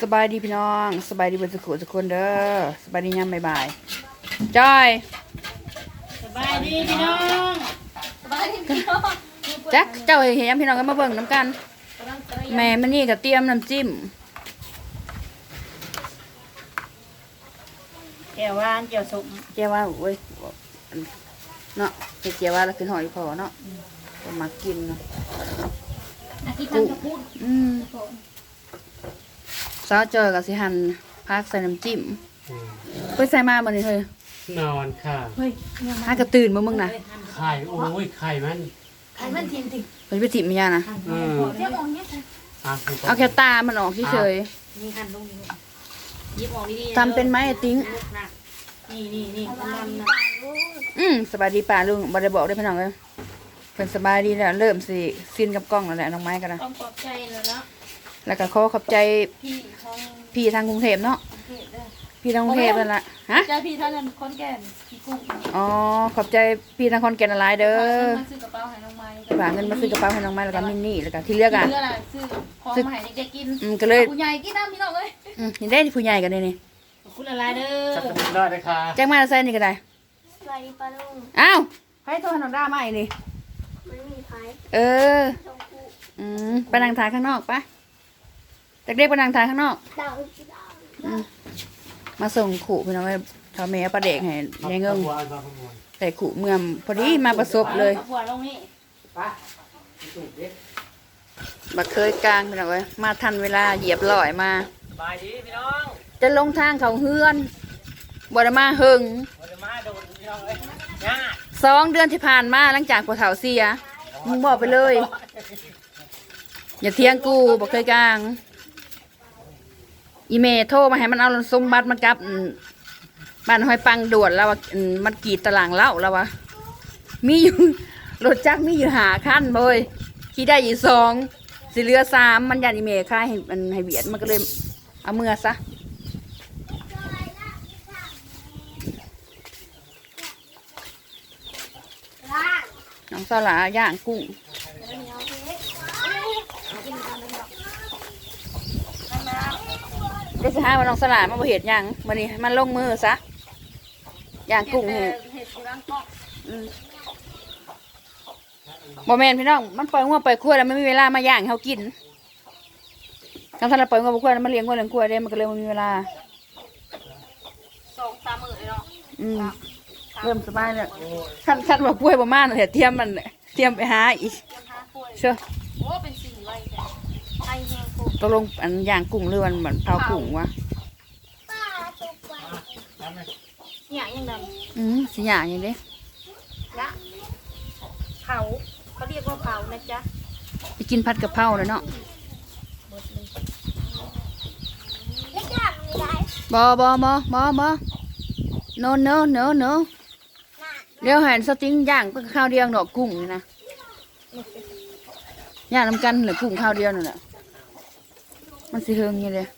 สบายดีพี่น้องสบายดีเบนสุขุทุกคนเด้อสบายดียามบ่ายๆจอยสบายดีพี่น้องจักเจ้าเห็นยังพี่น้องก็มาเบิ่งน้ำกัน แม่มันนี่ก็เตรียมน้ำจิ้มแก้วหวานแก้วสุกเจ้าว่าโอ้ยเนาะเฮ็ดเจ้าว่าแล้วขึ้นหอยพอเนาะก็มากินเนาะอาทิตย์ทั้งกระพุ้นอืม ซาวจอยกับสิหั่นพักใส่น้ำจิ้มไปใส่มาบ่นี่เฮ้ยนอนค่ะเฮ้ยเนี่ยหากระตื่นบ่มึงน่ะไข่โอ้ยไข่มันไข่มันทิมทิมไปไปติมยานะอืมเดี๋ยวมองเนี่ยอะเอาแค่ตามันออกเฉยนี่หั่นลงนี่ยิบออกดีๆทำเป็นไหมไอ้ติ้ง นี่นี่นี่มันมันนะอืมสบายดีป่าลุงบ่ได้บอกได้อพี่น้องเลยเพิ่นสบายดีแล้วเริ่มสิซินกับกล้องแล้วแหละน้องไม้กันนะต้องปลอบใจแล้วเนาะ แล้วก็ขอขอบใจพี่ท้องพี่ทางกรุงเทพเนาะเทศเด้อพี่ทางกรุงเทพนั่นล่ะฮะใจพี่ท่านนั้นคนแก่นพี่กุ้งอ๋อขอบใจพี่ทางคอนแก่นหลายเด้อมาซื้อกระเป๋าให้น้องไม้ฝากเงินมาซื้อกระเป๋าให้น้องไม้แล้วก็มินนี่แล้วก็ที่เหลือกันเพื่ออะไรซื้อของมาให้เด็กๆกินอืมก็เลยผู้ใหญ่กินน้ำพี่น้องเอ้ยอืมนี่ได้ผู้ใหญ่กันเลยนี่ขอบคุณอะไรเด้สักอนิดได้เลยค่ะแจ้งมาใส่นี่ก็ได้สวัสดีป้าลุงอ้าวให้โทรให้น้องด้ามาอีกนี่ไม่มีไฟเออ ชมพู อืมไปนั่งทานข้างนอกปะ เด็กๆไปนั่งทานข้างนอกดาวสีดาวมาส่งขู่พี่น้องให้ทำเมย์ประเด็กให้ยายเงิงบัวอันบัวบัวใส่ขู่เมืองพอดีมาประสบเลยหัวลงนี่บักเคยกลางพี่น้องเอ้ยมาทันเวลาเหยียบลอยมาบายดีพี่น้องจะลงทางเขาเฮือนบ่ได้มาหึงวันมาโดนพี่น้องเอ้ยง่าสองเดือนที่ผ่านมาหลังจากปวดเถาเสียมึงบอกไปเลย อย่าเที่ยงกูบักเคยกลาง อีเมโทรมาให้มันเอาสมบัติมันกลับบ้านห้อยปังด่วนแล้วว่ามันกีดตารางเล่าแล้ววะมีอยู่รถจักรมีอยู่หาขั้นเบยขี่ได้อยู่สองสิเหลือสามมันยันอีเมค่ายให้มันให้เบียดมันก็เลยเอาเมื่อซะน้องสลาย่างกุ้ง เดี๋ยวจะหาว่าน้องสลามาบ่เห็ดหยังมันนี่มันลงมือซะย่างกุ้งให้เห็ดกูรังกอกบ่แม่นพี่น้องมันปล่อยงัวปล่อยควายแล้วมันไม่มีเวลามาย่างให้เขากินถ้าท่านเราปล่อยงัวปล่อยควายแล้วมันเลี้ยงงัวเลี้ยงควายได้มันก็เลยไม่มีเวลาสองสามหมื่นเลยเนาะอืมเริ่มสบายแล้วท่านท่านบอกกล้วยประมาณเนี่ยเตรียมมันเนี่ยเตรียมไปหาอีกยังห้าถ้วยเชื่อโอ้เป็นสี่ไว้แต่ไอแห้งกู ตกลงอันย่างกุ้งหรือวันมันเผากุ้งวะป้าตุกไปเนี่ยยังดอืมสิย่างอย่างนี้ำละเผาเขาเรียกว่าเผานะจ๊ะไปกินผัดกะเพราเลยเนาะเล็กอยากมีได้บอบอบอบอบอ no no no no น่ะเดี๋ยวหันสติ้งย่างเพื่อข้าวเดียวดอกกุ้งนี่นะย่างน้ำกันเหรือกุ้งข้าวเดียวนั่นแหละ มันสิเฮิงอยังเลย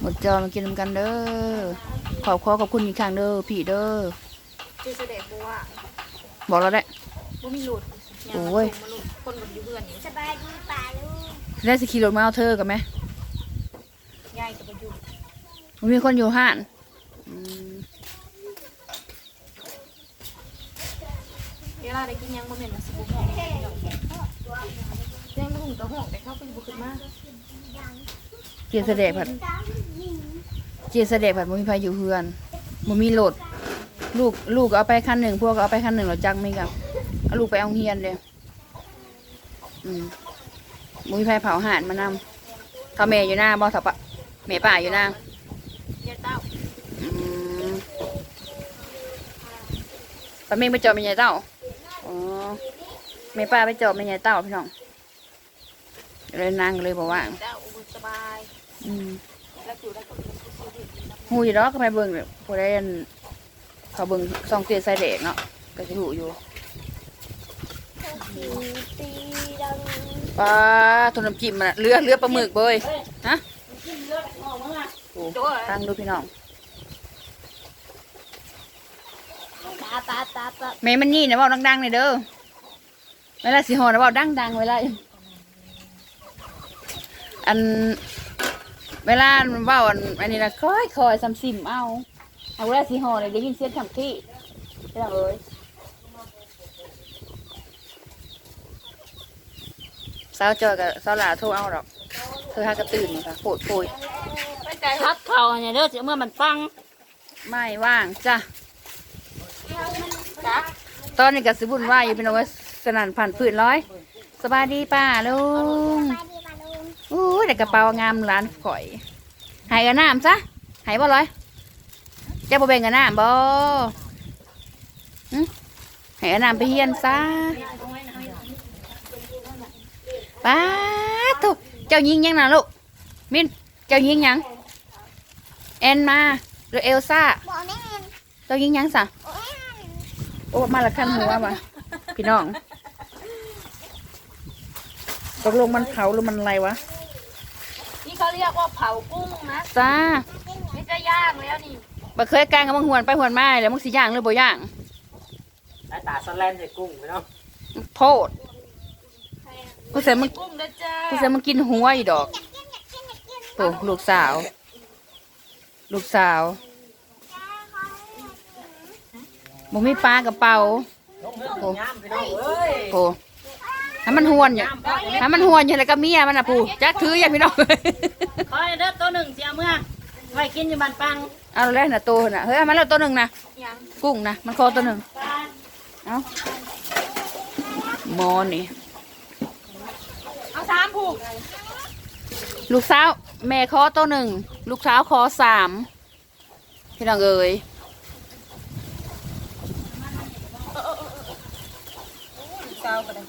หมดจอมากินน้ำกันเด้อ ขอบขอขอบคุณอีกครั้งเด้อพี่เด้อเจอเสด็จบัวบอกเราได้ บ่มีหลุดโอ้ย มาหลุดคนหลุดอยู่เพื่อนนี่สบายดีป้าลุงได้สขี่รถมาเอาเธอกันไหมยายกับประยุทธ์มันมีคนอยู่ห้านอืมเวลาได้กินยังบ่แม่นว่าสิบ่ห้อ งยังหุงกระห้องแต่เข้าไปบ่ขึ้นมาเกียร์เสด็จผัดเกียร์เสด็จผัดมันมีไฟอยู่เฮือนมันมีรถลูกลูกเอาไปคันหนึ่งพวกเอาไปคันหนึ่งเราจักไม่กับเอาลูกไปเอาเฮียนเลยอืมมันมีไฟเผาห่านมานำเขาแม่อยู่หน้าบ่ถ้าปะแม่ป่าอยู่หน้ายายเต้าอืมปะเมงไปจอบแม่ใหญ่เต้าอ๋อแม่ป้าไปจอบแม่ใหญ่เต้าพี่น้อง เลยนางเลยบอกว่าเต้าอุบลสบายอืมแล้วอยู่ได้กับเป็นผู้สูงอายุหูอยู่ดอกก็ไปเบิ่งเลยผู้ใดอันเขาเบิ่งซองเตี้ยใส่เด็กเนาะก็สิหูอยู่สีตีดาวปลาตุนน้ำจิ้มมันอะเรือเรือปลาหมึกเบยฮะกินเลือดออกมาล่ะโอ้ตั้งดูพี่น้องป้าป้าป้าป้าแม่มันนี่นะเว่าดังๆเลยเด้อเวลาสิหอนะเว่าดังๆเวลา อันเวลามันเว้าอันอันนี้นะค่อยคอยซ้ำซิมเอาเอาเวลาสีห่อเลยได้ยินเสียงทำที่พี่น้องเอ้ยสาวจอยกับสาวหลาโทรเอาดอกเธอหากระตื่นค่ะโผดโผยพัดเขาเนี่ยเด้อเมื่อมันฟังไม่ว่างจ้ะตอนนี้ก็สิบุญว่าอยู่พี่น้องเอ้ยสนั่นผ่านผืนร้อย สบายดีป้าลุงมาดีมาลุง อู้ยแต่กระเป๋างามร้านข่อย หายกันน้ำซะ หายบ่ร้อยเจะบ่แบ่งกันน้ำบ่หายกันน้ำไปเฮียนซะป้าทุกเจ้ายิงยังนะลูก มิน เจ้ายิงยัง แอนมาหรือเอลซ่าเจ้ายิงยังสะโอ้ยโอ้มาละขั้นหัวมาพี่น้องตกลงมันเผาหรือมันอะไรวะ เขาเรียกว่าเผากุ้งนะจ้านี่จะย่างแล้วนี่บ่เคยกางกับมึงหวนไปหวนมาแล้วมึงสิย่างหรือบ่ย่างสายตาสแลนใส่กุ้งพี่น้องโพดกูใส่มึงกุ้งนะจ้ากูใส่มึงกินหัวอีดอกโอ้ลูกสาว ลูกสาวบ่มีปลากระเป๋าลงเรื่องย่ำพี่น้องเอ้ยโอ้ ให้มันหวนอยู่ให้มันหวนอยู่แล้วก็เมียมันน่ะผู้จักถืออย่างพี่น้องคอยเด้อตัวหนึ่งเสียเมื่อไว้กินอยู่บ้านปังเอาแล้วน่ะตัวน่ะเฮ้ยเอามาแล้วตัวหนึ่งนะยังกุ้งนะมันคอตัวหนึ่งเอาหมอนี่เอาสามผูกลูกสาวแม่คอตัวหนึ่งลูกสาวคอสามพี่น้องเอ๋ยเศร้าก็ได้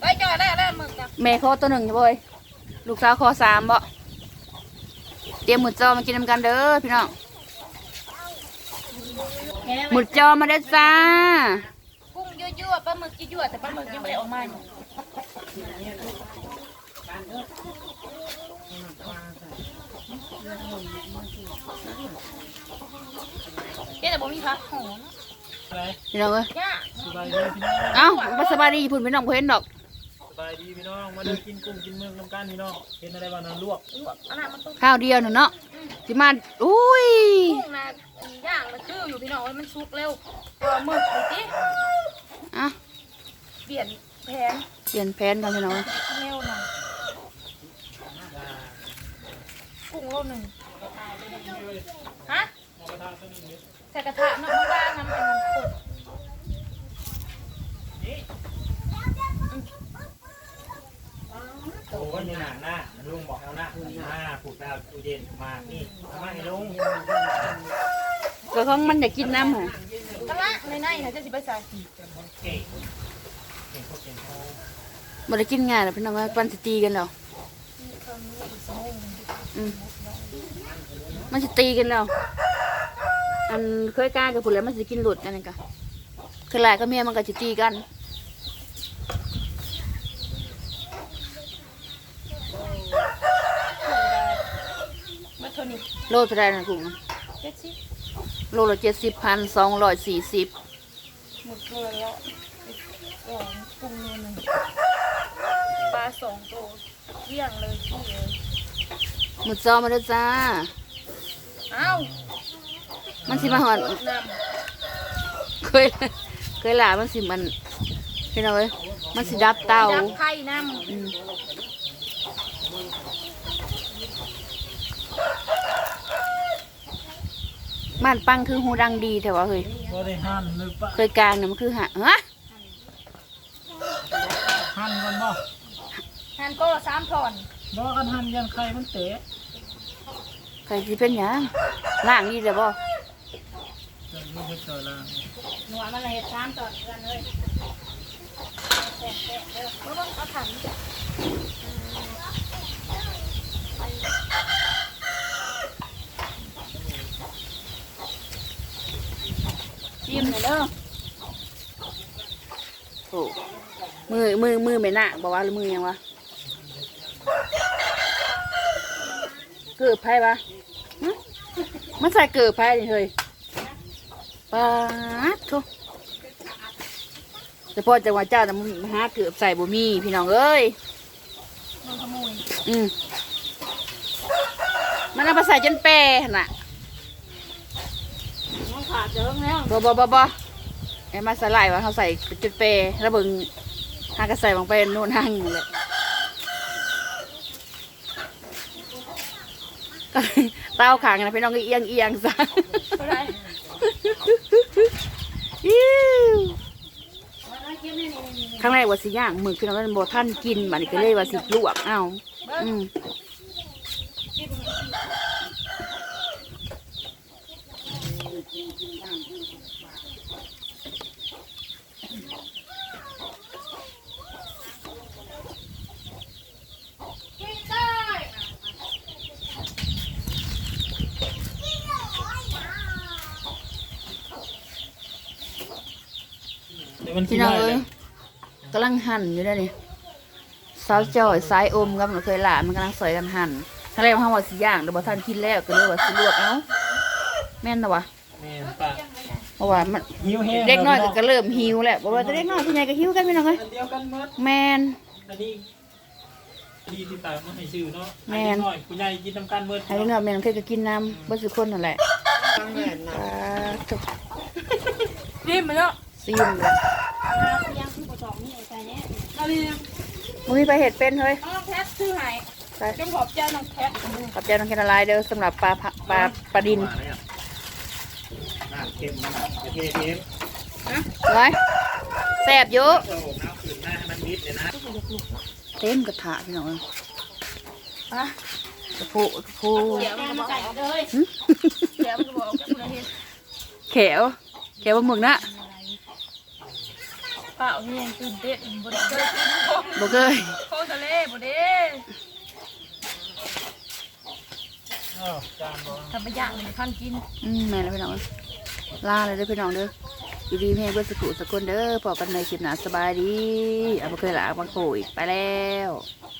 ไปจอดแล้วแล้วมึงจ้ะแม่คอตัวหนึ่งจ้ะเบยลูกสาวคอสามบ่เตรียมหมุดจอมากินน้ำกันเด้อพี่น้องหมุดจอมาเด้อจ้า กุ้งยั่วๆปลาหมึกยั่วๆแต่ปลาหมึกยังไม่ได้ออกมาอยู่เจ๊แต่บ่มีพักหอนะอะไรพี่น้องเอ้ย ย่าสบายดีพี่น้องเอ้าบ่สบายดีพุ่นพี่น้องบ่เห็นดอกส บายดีพี่น้อง มาเดินกินกุ้งกินเมืองน้ำกันพี่น้องเห็นอะไรบ้างนะลวกลวกอันนั้นมันต้องข้าวเดียวน่ะเนาะสิมาอุ้ยกุ้งนะย่างมันคืออยู่พี่น้องมันสุกเร็วปลาหมึกดูสิอะเปลี่ยนแผนเปลี่ยนแผนกันพี่น้องเร็วหน่อยกุ้งโลหนึ่งฮะใส่กระทะน้ำว่างน้ำเป็นขด โอ้ยนี่หนาหน้าลุงบอกเอาหน้าหน้าผูกดาวอูเย็นมา นี่มาให้ลุงก็ของมันอยากกินน้ำค่ะกระละในในนะจะสิไปใส่เก่งเก่งพวกเก่งเขาบ่ได้กินง่ายหรอกพี่น้องว่าปันสตีกันแล้วอืมมันสตีกันแล้วอันเคยกล้ากับผู้แล้วมันสิกินหลุดอันนั้นก็คือหลายก็เมียมันก็สิตีกัน เมื่อเท่านี้โลเท่าไรนะกุ้งเจ็ดสิบโลละเจ็ดสิบพันสองร้อยสี่สิบหมดเลยแล้วสองกุ้งโลหนึ่งปลาสองตัวเลี้ยงเลยพี่เลยหมุดจอมาเด้อจ้าอ้าวมันสิมาหอน น้เคย เคยหลามันสิมันพี่น้องเอ้ยมันสิดับเตาำจับไข่น้อืม บ้านปังคือหูดังดีแต่ว่าเฮ้ยบริหารหรือปะเคยกลางเนี่ยมันคือหะฮะหั่นกันบ่ำหั่นก็สามถอนบ่กันหั่นยันไข่มันเตะใครสิเป็นหยังล่างดีแต่บ่จะไม่ได้เจอแล้วหนวดมันเลยสามถอนกันเลยแตะแตะเด้อแล้วต้องเอาถัง ชิมหน่อย เด้อโอ้มือมือมือไม่น่ะบอกว่าหรือมือยังวะเกิดไพ่ปะหึมันใส่เกิดไพ่ดิเฮ้ยปาดทุแต่พอจังหวะเจ้าแต่มึงหาเกือบใส่บ่มีพี่น้องเอ้ยมันขโมยอืมมันเอาไปใส่จนเปรน่ะน้อง ขาดเจิงแล้วบ่บ่บ่บ่ไอ้มาสลายว่าเขาใส่จนเปรแล้วเบิ่งหากระใส่ลงไปโน่นหั่งนั่นแหละเต้าขางนะพี่น้องก็เอียงเอียงซะไปได้อิ๊วครั้งแรกว่าสิย่างหมึกพี่น้องก็บ่ท่านกินบันก็เลยว่าสิลวกเอ้าอืม ดี๋ยวมันกิพี่นน้องได้เอ้เลยยกำลังหั่นอยู่ได้นี่สาวจอยสายอมกับหนูเคยหลานมันกำลังสอยกันหั่นครั้งแรกว่าว่าสิย่างเดี๋ยวบ่ท่านกินแล้วก็เลยว่าสิลวกเอ้าแม่นนะวะแม่นป่ะเพราะว่ามันหิวแห้งเด็กน้อยก็ก็เริ่มหิวแล้วบอกว่าแต่เด็กน้อยผู้ใหญ่ก็หิวกันพี่น้องเอ้ยอันเดียวกันหมดแมนอันนี้ดีที่ตามมาให้ชื่อเนาะแม่อันนนี้น้อยผู้ใหญ่กินน้ำกันหมดให้เด็กน้อยแม่นเคยก็กินน้ำบ่สุคนนั่นแหละอ่าทุกรีบมาแล้ว ซีมเลยมึงมีไปเห็ดเป็นเฮ้ยน้องแคทชื่อไหนไปจงขอบใจน้องแคทขอบใจน้องแคนาไลายเด้อสำหรับปลาผักปลาปลาดินเค็มมันอะจะเค็มไว้แซ่บอยู่โอ้น้ำขึ้นหน้าให้มันมิดเลยนะเต็มกระทะพี่น้องเอ้ยอะกระพุกระพุเดี๋ยวมันบอกเลยเขียวมันบอกแขวแขวบะหมึกนะ เปล่าเนี่ยตื่นเต้นบนเคยกินของบ่เคยของทะเลบ่เด้อ้าวจานบอลทำไปย่างเลยพันกินอืมแม่นแล้วพี่น้องเอ้ยลาเลยเด้อพี่น้องเด้ออยู่ดีแม่เบิ่สกุสกุลเด้อพอกันในคลิปหน้าสบายดีเอาบ่เคยลาบังโกอีกไปแล้วบ